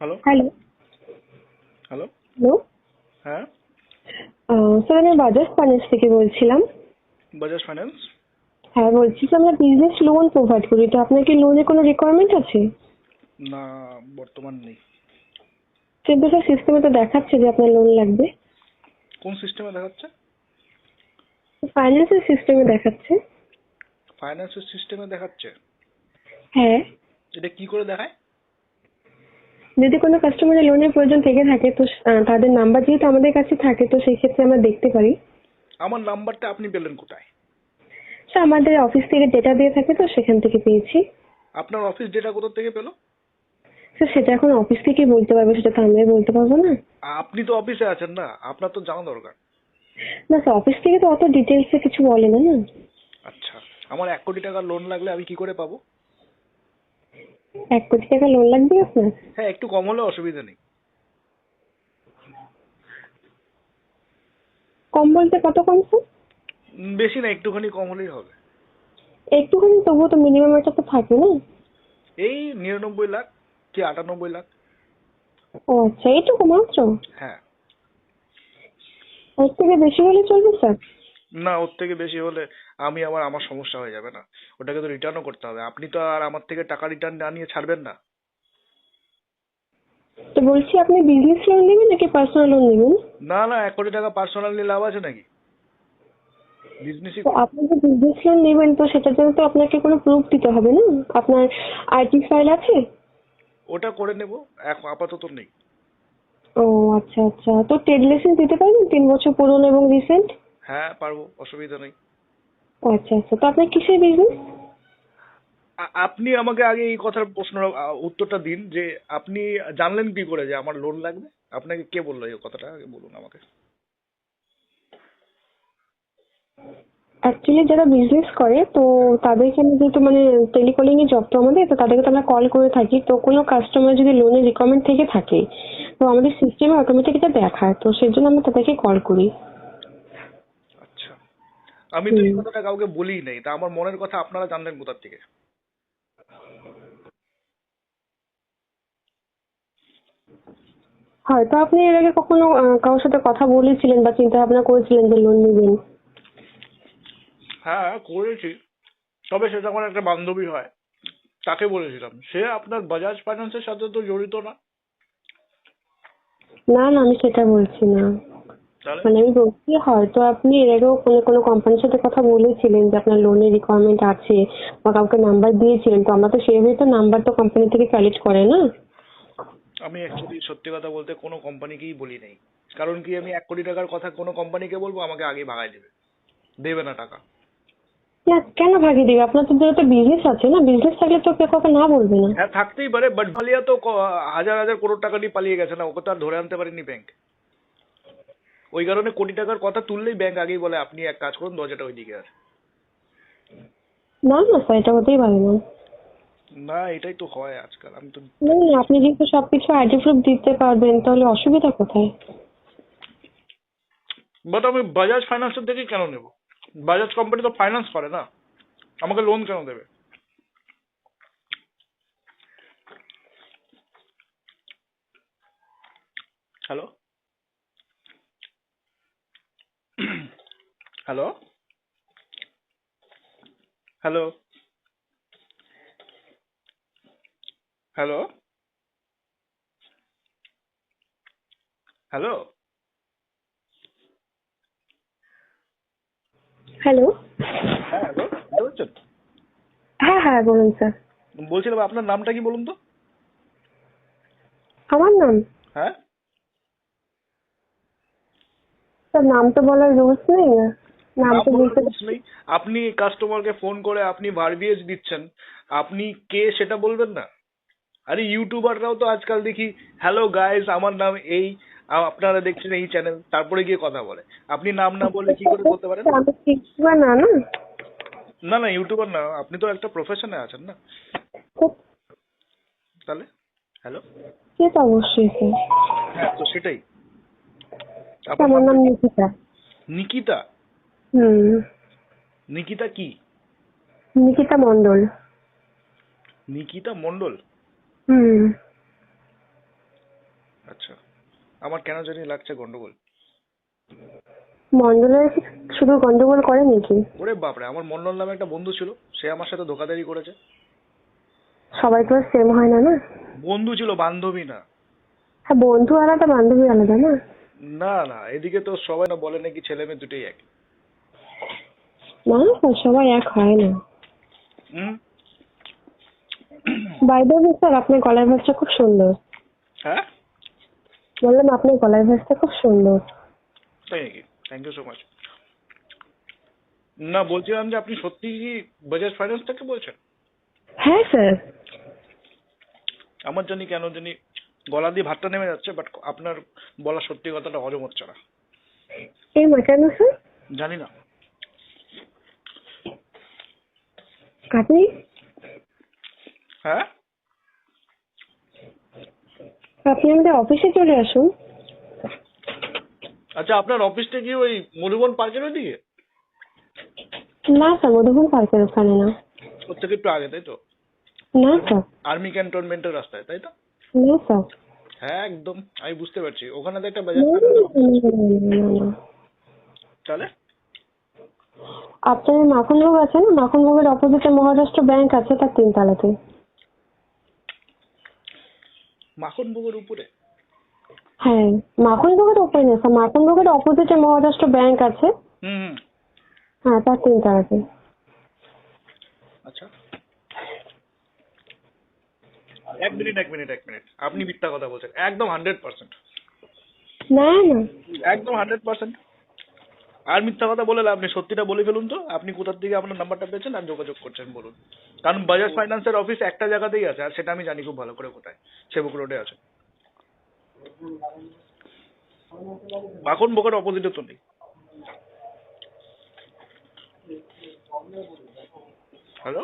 Hello hello hello hello হ্যাঁ? Sir আমি Bajaj finance থেকে বলছিলাম। বাজাজ ফাইন্যান্স হ্যাঁ বলছি যে আমরা বিজনেস লোন প্রোভাইড করি। তো আপনার কি লোনের কোনো রিকোয়ারমেন্ট আছে? না বর্তমান নেই। কিন্তু স্যার সিস্টেমে তো দেখাচ্ছে যে আপনার লোন লাগবে। কোন সিস্টেমে দেখাচ্ছে? ফাইন্যান্সের সিস্টেমে দেখাচ্ছে। ফাইন্যান্সের সিস্টেমে দেখাচ্ছে? হ্যাঁ। এটা কি করে দেখায়? যদি কোনো কাস্টমারের লোনের প্রয়োজন থেকে থাকে তো তাদের নাম্বার যেহেতু আমাদের কাছে থাকে তো সেই ক্ষেত্রে আমরা দেখতে পারি। আমার নাম্বারটা আপনি পেলেন কোথায়? স্যার আমাদের অফিস থেকে ডেটা দিয়ে থাকে তো সেখান থেকে পেয়েছি। আপনার অফিস ডেটা কোথা থেকে পেল? স্যার সেটা এখন অফিস থেকেই বলতে পারব সেটা তো আমরা বলতে পারব না। আপনি তো অফিসে আছেন না আপনার তো জানা দরকার। না স্যার অফিস থেকে তো অত ডিটেলসে কিছু বলে না না। আচ্ছা আমার এক কোটি টাকার লোন লাগলে আমি কি করে পাবো? এক কোটি টাকা লোন লাগবে আপনার? হ্যাঁ একটু কম হলে অসুবিধা নেই। কম বলতে কত কম স্যার বেশি না একটুখানি কম হলেই হবে। একটুখানি তবুও তো মিনিমাম একটা তো থাকে না? এই নিরানব্বই লাখ কি আটানব্বই লাখ? ও আচ্ছা এইটুকু মাত্র? হ্যাঁ। এর থেকে বেশি হলে চলবে স্যার না ওর থেকে বেশি হলে আমি আবার আমার সমস্যা হয়ে যাবে না। ওটাকে তো রিটার্নও করতে হবে। আপনি তো আর আমার থেকে টাকা রিটার্ন না নিয়ে ছাড়বেন না। তো বলছি আপনি বিজনেস লোন নেবেন নাকি পার্সোনাল লোন নেবেন? না না এক কোটি টাকা পার্সোনালি লাভ আছে নাকি? বিজনেসই তো আপনি যে বিজনেস লোন নেবেন তো সেটার জন্য তো আপনাকে কোনো প্রুফ দিতে হবে না? আপনার আইটি ফাইল আছে? ওটা করে নেব এক আপাতত নেই। ও আচ্ছা আচ্ছা। তো ট্রেড লাইসেন্স দিতে পারবেন? তিন বছর পুরনো এবং রিসেন্ট হ্যাঁ পারব অসুবিধা নেই। আচ্ছা আচ্ছা। তো আপনার কিসের বিজনেস আপনি আমাকে আগে এই কথার প্রশ্ন উত্তরটা দিন যে আপনি জানলেন কি করে যে আমার লোন লাগবে? আপনাকে কে বলল এই কথাটা? আগে বলুন আমাকে। অ্যাকচুয়ালি যারা বিজনেস করে তো তাদেরকে আমি যেহেতু মানে টেলিকলিং এর জব তো আমাদের তো তাদেরকে তো আমরা কল করে থাকি। তো কোনো কাস্টমার যদি লোনের রিকোয়ারমেন্ট থেকে থাকে তো আমাদের সিস্টেমে অটোমেটিক এটা দেখায়। তো সেই জন্য আমরা তাদেরকে কল করি। আমি তো এই কথাটা কাউকে বলিই নাই তা আমার মনের কথা আপনারা জানলেন কোথার থেকে? হয়তো আপনি এর আগে কখনো কারোর সাথে কথা বলেছিলেন বা চিন্তা ভাবনা করেছিলেন যে লোন নেবেন? হ্যাঁ করেছি। তবে সেটা আমার একটা বান্ধবী হয় তাকে বলেছিলাম সে আপনার বাজাজ ফাইন্যান্সের সাথে তো জড়িত না। না না আমি সেটা বলছি না। মানে আমি বলছি হয়তো আপনি এর আগেও কোনো কোনো কোম্পানির সাথে কথা বলেছিলেন যে আপনার লোনের রিকোয়ারমেন্ট আছে বা কাউকে নাম্বার দিয়েছিলেন। তো আমরা তো সেভাবে তো নাম্বার তো কোম্পানি থেকে কালেক্ট করে না। আমি অ্যাকচুয়ালি সত্যি কথা বলতে কোনো কোম্পানিকেই বলি নাই। কারণ কি আমি এক কোটি টাকার কথা কোনো কোম্পানিকে বলব আমাকে আগে ভাগাই দেবে। দেবে না টাকা। না কেন ভাগিয়ে দিবে? আপনার তো যেহেতু বিজনেস আছে না? বিজনেস থাকলে তো কেউ কাউকে না বলবে না। হ্যাঁ থাকতেই পারে বাট পালিয়া তো হাজার হাজার করোড় টাকা নিয়ে পালিয়ে গেছে না ওকে তো আর ধরে আনতে পারেনি ব্যাংক ওই কারণে কোটি টাকার কথা তুললেই ব্যাংক আগেই বলে আপনি এক কাজ করুন দরজাটা ওইদিকে আছে না না স্যার এটা হতেই পারে না। না এটাই তো হয় আজকাল আমি তো না না আপনি যেহেতু সবকিছু আইডি প্রুফ দিতে পারবেন তাহলে অসুবিধা কোথায়? বাট আমি বাজাজ ফাইন্যান্সের থেকে কেন নেব? বাজাজ কোম্পানি তো ফাইন্যান্স করে না। আমাকে লোন কেন দেবে? Hello hello hello hello hello hello হ্যাঁ হ্যালো? হ্যাঁ হ্যাঁ বলুন স্যার। বলছিলাম আপনার নামটা কি বলুন তো? আমার নাম? হ্যাঁ? স্যার নাম তো বলার রুলস নেই। আপনার। আপনি কাস্টমারকে ফোন করে আপনি ভার্বিয়েজ দিচ্ছেন। আপনি কে সেটা বলবেন না? আরে ইউটিউবাররাও তো আজকাল দেখি হ্যালো গাইস আমার নাম এই আপনারা দেখছেন এই চ্যানেল তারপরে গিয়ে কথা বলে। আপনি নাম না বলে কি করে বলতে পারেন? না না? না না ইউটিউবার না। আপনি তো একটা প্রফেশনে আছেন না? তাহলে? হ্যালো সে তো অবশ্যই হ্যাঁ তো সেটাই। আমার নাম নিকিতা। নিকিতা? হুম। নিকিতা কি? নিকিতা মন্ডল নিকিতা মন্ডল হুম। আমার কেন জানি লাগছে গন্ডগোল। মন্ডলের শুধু গন্ডগোল করে নাকি? ওরে বাপরে আমার মন্ডল নামে একটা বন্ধু ছিল সে আমার সাথে ধোকাধারি করেছে। সবাই তো সেম হয় না না? বন্ধু ছিল বান্ধবী না। হ্যাঁ বন্ধু আলাদা বান্ধবী আলাদা না? না না এদিকে তো সবাই না বলে নাকি ছেলে মেয়ে দুটোই এক। না সবাই এক হয় না। বাই দ্য ওয়ে স্যার আপনার গলার ভয়েসটা খুব সুন্দর। হ্যাঁ? বললাম আপনার গলার ভয়েসটা খুব সুন্দর। তাই নাকি থ্যাংক ইউ সো মাচ না বলছিলাম যে আপনি সত্যি কি বাজাজ ফাইন্যান্স থেকে বলছেন? হ্যাঁ স্যার আমার জানি কেন জানি গলা দিয়ে ভাতটা নেমে যাচ্ছে বাট আপনার বলা সত্যি কথাটা হজম হচ্ছে না। এই কেন স্যার জানি না। আপনি হ্যাঁ? আপনি আমাদের অফিসে চলে আসুন। আচ্ছা আপনার অফিসটা কি ওই মধুবন পার্কের ওদিকে না স্যার মধুবন পার্কের ওখানে না। ওর থেকে একটু আগে তাই তো? না স্যার। আর্মি ক্যান্টনমেন্টের রাস্তায় তাই তো? না স্যার। হ্যাঁ একদম। আমি বুঝতে পারছি। ওখানে তো একটা বাজার। তাহলে আপনার মাখনভোগ আছে না মাখনভোগের অপোজিটে মহারাষ্ট্র ব্যাংক আছে তার তিনতলাতে মাখন বুকের উপরে? হ্যাঁ মাখনভোগের ওপরে না স্যার মাখনভোগের অপোজিটে মহারাষ্ট্র ব্যাংক আছে। হুম হুম। হ্যাঁ তার তিনতলাতে আচ্ছা। এক মিনিট এক মিনিট এক মিনিট। আপনি মিথ্যা কথা বলছেন। একদম হান্ড্রেড পার্সেন্ট না না। একদম হান্ড্রেড পার্সেন্ট আর মিথ্যা কথা বলে লাভ নেই, সত্যিটা বলে ফেলুন তো। আপনি কোথার থেকে আপনার নাম্বারটা পেয়েছেন আর যোগাযোগ করছেন, বলুন। কারণ বাজাজ ফাইন্যান্সের অফিস একটা জায়গাতেই আছে, আর সেটা আমি জানি খুব ভালো করে কোথায়, সেবক রোডে আছে। মাখন বোকার অপোজিটে তো নেই। হ্যালো